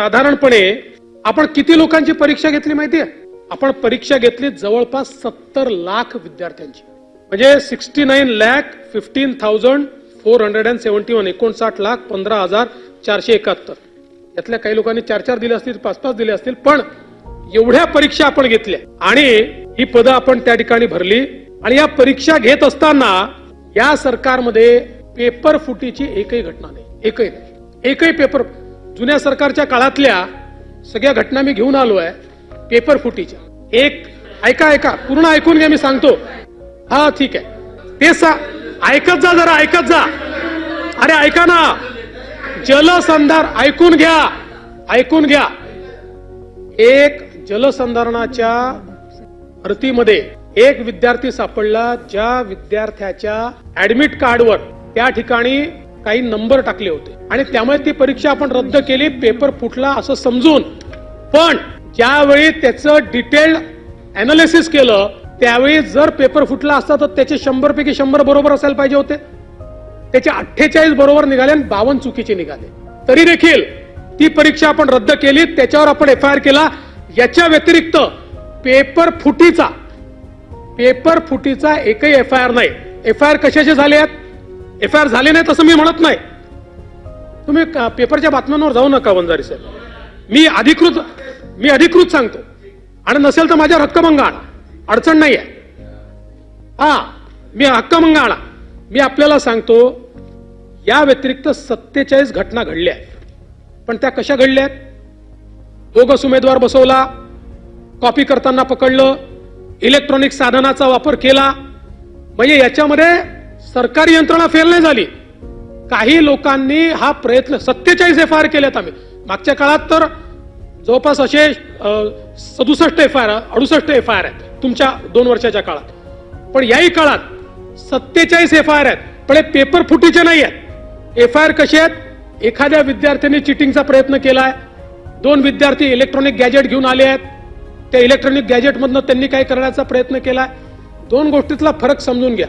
साधारणपणे आपण किती लोकांची परीक्षा घेतली माहितीये? आपण परीक्षा घेतली जवळपास सत्तर लाख विद्यार्थ्यांची. म्हणजे sixty nine lakh fifteen thousand four hundred and seventy one एकोणसाठ लाख पंधरा हजार चारशे एकाहत्तर. यातल्या काही लोकांनी चार चार दिले असतील पाच पाच दिले असतील पण एवढ्या परीक्षा आपण घेतल्या आणि ही पदं आपण त्या ठिकाणी भरली आणि या परीक्षा घेत असताना या सरकारमध्ये पेपर फुटीची एकही घटना नाही. एकही नाही. एकही पेपर जुन्या सरकारच्या काळातल्या सगळ्या घटना मी घेऊन आलो आहे पेपर फुटीच्या. एक ऐका ऐका पूर्ण ऐकून घ्या मी सांगतो. हा ठीक आहे. ते सा ऐकत जा जरा ऐकत जा. अरे ऐका ना. जलसंधार ऐकून घ्या. ऐकून घ्या. एक जलसंधारणाच्या भरतीमध्ये एक विद्यार्थी सापडला ज्या विद्यार्थ्याच्या ऍडमिट कार्डवर त्या ठिकाणी काही नंबर टाकले होते. आणि त्यामुळे ती परीक्षा आपण रद्द केली पेपर फुटला असं समजून. पण ज्यावेळी त्याचं डिटेल्ड अनालिसिस केलं त्यावेळी जर पेपर फुटला असता तर त्याचे शंभर पैकी शंभर बरोबर असायला पाहिजे होते. त्याचे अठ्ठेचाळीस बरोबर निघाले आणि बावन्न चुकीचे निघाले. तरी देखील ती परीक्षा आपण रद्द केली त्याच्यावर आपण एफ आय आर केला. याच्या व्यतिरिक्त पेपर फुटीचा पेपर फुटीचा एकही एफ आय आर नाही. एफ आय आर कशाचे झाले आहेत? एफ आय आर झाले नाहीत असं मी म्हणत नाही. तुम्ही पेपरच्या बातम्यांवर जाऊ नका वंजारी साहेब. मी अधिकृत मी अधिकृत सांगतो. आणि नसेल तर माझ्या हक्कभंग आणा अडचण नाही आहे. हा मी हक्कभंग आणा मी आपल्याला सांगतो या व्यतिरिक्त सत्तेचाळीस घटना घडल्या आहेत. पण त्या कशा घडल्या आहेत? बोगस उमेदवार बसवला कॉपी करताना पकडलं इलेक्ट्रॉनिक साधनाचा वापर केला. म्हणजे याच्यामध्ये सरकारी यंत्रणा फेल नाही झाली. काही लोकांनी हा प्रयत्न सत्तेचाळीस एफ आय आर केल्यात आम्ही. मागच्या काळात तर जवळपास असे सदुसष्ट एफ आय आर अडुसष्ट एफ आय आर आहेत तुमच्या दोन वर्षाच्या काळात. पण याही काळात सत्तेचाळीस एफ आय आर आहेत पण हे पेपर फुटीचे नाही आहेत. एफ आय आर कसे आहेत? एखाद्या विद्यार्थ्यांनी चिटिंगचा प्रयत्न केलाय दोन विद्यार्थी इलेक्ट्रॉनिक गॅजेट घेऊन आले आहेत त्या इलेक्ट्रॉनिक गॅजेटमधनं त्यांनी काय करण्याचा प्रयत्न केलाय? दोन गोष्टीतला फरक समजून घ्या.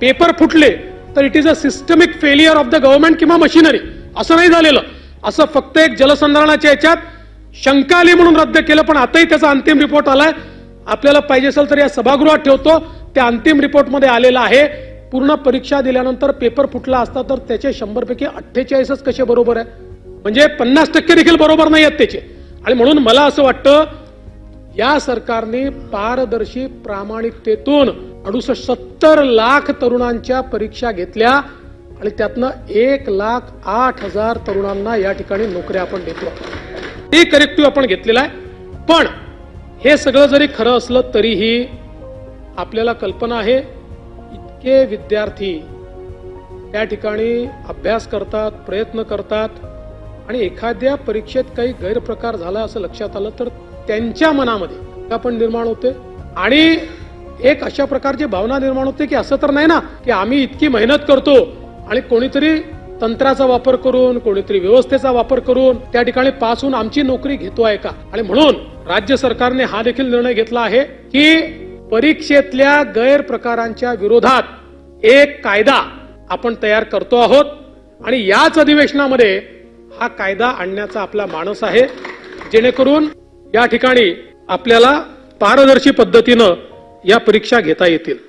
पेपर फुटले तर it is a systemic failure of the government किंवा मशिनरी असं नाही झालेलं. असं फक्त एक जलसंधारणाच्या याच्यात शंका आली म्हणून रद्द केलं पण आताही त्याचा अंतिम रिपोर्ट आलाय. आपल्याला पाहिजे असेल तर या सभागृहात ठेवतो. त्या अंतिम रिपोर्टमध्ये आलेला आहे. पूर्ण परीक्षा दिल्यानंतर पेपर फुटला असता तर त्याचे शंभरपैकी अठ्ठेचाळीसच कसे बरोबर आहे? म्हणजे पन्नास टक्के देखील बरोबर नाही आहेत त्याचे. आणि म्हणून मला असं वाटतं या सरकारने पारदर्शी प्रामाणिकतेतून अडुसष्ट सत्तर लाख तरुणांच्या परीक्षा घेतल्या आणि त्यातनं एक लाख आठ हजार तरुणांना या ठिकाणी नोकऱ्या आपण देतो. ते करेक्टिव्ह आपण घेतलेला आहे. पण हे सगळं जरी खरं असलं तरीही आपल्याला कल्पना आहे इतके विद्यार्थी त्या ठिकाणी अभ्यास करतात प्रयत्न करतात आणि एखाद्या परीक्षेत काही गैरप्रकार झाला असं लक्षात आलं तर त्यांच्या मनामध्ये आपण निर्माण होते. आणि एक अशा प्रकारची भावना निर्माण होते की असं तर नाही ना की आम्ही इतकी मेहनत करतो आणि कोणीतरी तंत्राचा वापर करून कोणीतरी व्यवस्थेचा वापर करून त्या ठिकाणी पास होऊन आमची नोकरी घेतो आहे का? आणि म्हणून राज्य सरकारने हा देखील निर्णय घेतला आहे की परीक्षेतल्या गैरप्रकारांच्या विरोधात एक कायदा आपण तयार करतो आहोत आणि याच अधिवेशनामध्ये हा कायदा आणण्याचा आपला मानस आहे जेणेकरून या ठिकाणी आपल्याला पारदर्शी पद्धतीनं या परीक्षा घेता येतील.